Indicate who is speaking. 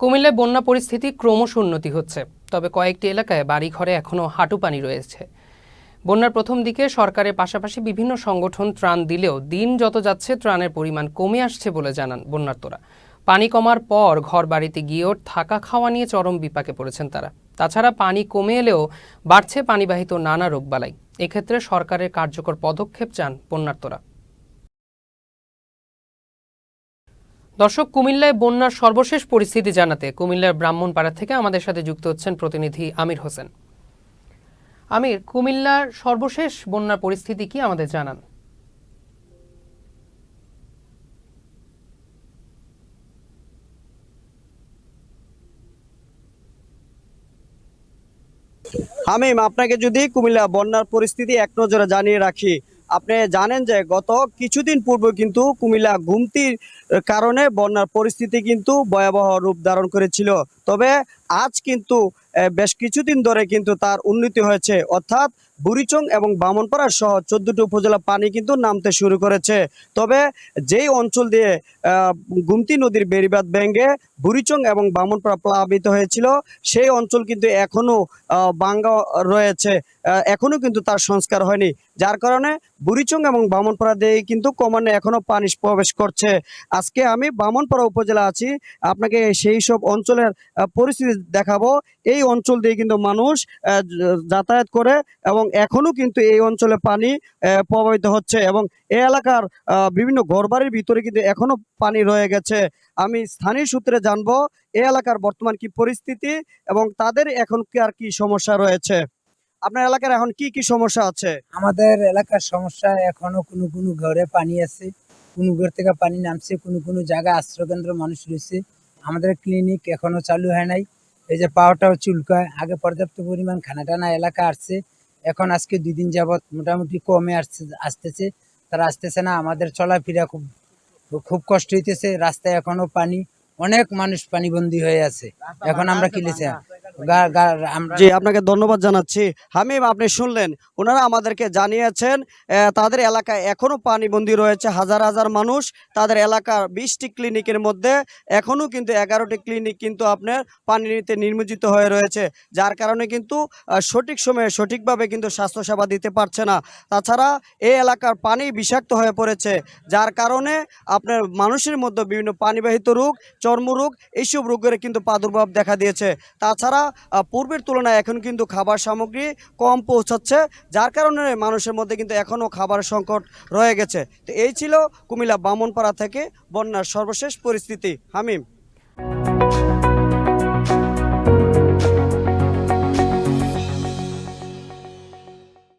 Speaker 1: কুমিল্লায় বন্যা পরিস্থিতি ক্রমশ উন্নতি হচ্ছে, তবে কয়েকটি এলাকায় বাড়িঘরে এখনও হাঁটু পানি রয়েছে। বন্যার প্রথম দিকে সরকারের পাশাপাশি বিভিন্ন সংগঠন ত্রাণ দিলেও দিন যত যাচ্ছে, ত্রাণের পরিমাণ কমে আসছে বলে জানান বন্যার্তরা পানি কমার পর ঘর বাড়িতে গিয়েও থাকা খাওয়া নিয়ে চরম বিপাকে পড়েছেন তারা। তাছাড়া পানি কমে এলেও বাড়ছে পানিবাহিত নানা রোগবালাই। এক্ষেত্রে সরকারের কার্যকর পদক্ষেপ চান বন্যার্তরা দর্শক, কুমিল্লায় বন্যার সর্বশেষ পরিস্থিতি জানাতে কুমিল্লার ব্রাহ্মণপাড়া থেকে আমাদের সাথে যুক্ত হচ্ছেন প্রতিনিধি আমির হোসেন। আমির, কুমিল্লার সর্বশেষ বন্যার পরিস্থিতি কি আমাদের জানান?
Speaker 2: হামিম আপনাকে যদি কুমিল্লা বন্যার পরিস্থিতি এক নজরে জানিয়ে রাখি, আপনি জানেন যে গত কিছুদিন পূর্বে কিন্তু কুমিল্লা ঘুমতির কারণে বন্যার পরিস্থিতি কিন্তু ভয়াবহ রূপ ধারণ করেছিল। তবে আজ কিন্তু বেশ কিছুদিন ধরে কিন্তু তার উন্নতি হয়েছে। অর্থাৎ বুড়িচং এবং বামনপাড়া সহ চোদ্দটি উপজেলা পানি কিন্তু নামতে শুরু করেছে। তবে যেই অঞ্চল দিয়ে গুমতি নদীর বেড়িবাঁধ ভেঙে বুড়িচং এবং বামনপাড়া প্লাবিত হয়েছিল সেই অঞ্চল কিন্তু এখনও আহ, বাঙ্গা রয়েছে। আহ, এখনও কিন্তু তার সংস্কার হয়নি। যার কারণে বুড়িচং এবং বামনপাড়া দিয়ে কিন্তু কমানে এখনও পানি প্রবেশ করছে। আজকে আমি বামনপাড়া উপজেলা আছি। আপনাকে সেই সব অঞ্চলের পরিস্থিতি দেখাবো। এই অঞ্চল দিয়ে কিন্তু মানুষ যাতায়াত করে এবং এখনও কিন্তু এই অঞ্চলে পানি প্রবাহিত হচ্ছে এবং এই এলাকার বিভিন্ন ঘরবাড়ির ভিতরে কিন্তু এখনও পানি রয়ে গেছে। আমি স্থানীয় সূত্রে জানব এই এলাকার বর্তমান কি পরিস্থিতি এবং তাদের এখন কি আর কি সমস্যা রয়েছে। আপনার এলাকার এখন কি কি সমস্যা আছে?
Speaker 3: আমাদের এলাকার সমস্যা এখনও কোনো কোনো ঘরে পানি আছে। কোনো ঘর থেকে পানি নামছে, কোনো কোনো জায়গায় আশ্রয়কেন্দ্র মানুষ রয়েছে। আমাদের ক্লিনিক এখনও চালু হয় নাই। এই যে পাওয়াটাও চুলকায়। আগে পর্যাপ্ত পরিমাণ খানা টানা এলাকা আসছে। এখন আজকে দুই দিন যাবত মোটামুটি কমে আসছে, আসতেছে। তারা আসতেছে না, আমাদের চলাফেরা খুব খুব কষ্ট হইতেছে। রাস্তায় এখনও পানি, অনেক মানুষ পানিবন্দী হয়ে আছে। এখন আমরা কি লিখে গা- গা- আমরা
Speaker 2: জি, আপনাকে ধন্যবাদ জানাচ্ছি। হামিম, আপনি শুনলেন, ওনারা আমাদেরকে জানিয়েছেন তাদের এলাকায় এখনও পানিবন্দী রয়েছে, হাজার হাজার মানুষ। তাদের এলাকার বিশটি ক্লিনিকের মধ্যে এখনও কিন্তু এগারোটি ক্লিনিক কিন্তু আপনার পানিতে নির্মিত হয়ে রয়েছে। যার কারণে কিন্তু সঠিক সময়ে সঠিকভাবে কিন্তু স্বাস্থ্যসেবা দিতে পারছে না। তাছাড়া এই এলাকার পানি বিষাক্ত হয়ে পড়েছে, যার কারণে আপনার মানুষের মধ্যে বিভিন্ন পানিবাহিত রোগ, চর্মরোগ, এইসব রোগের কিন্তু প্রাদুর্ভাব দেখা দিয়েছে। তাছাড়া পূর্বের তুলনায় এখন কিন্তু খাবার সামগ্রী কম পৌঁছাচ্ছে, যার কারণে মানুষের মধ্যে কিন্তু এখনও খাবার সংকট রয়ে গেছে। তো এই ছিল কুমিল্লা বামনপাড়া থেকে বন্যার সর্বশেষ পরিস্থিতি। হামিম।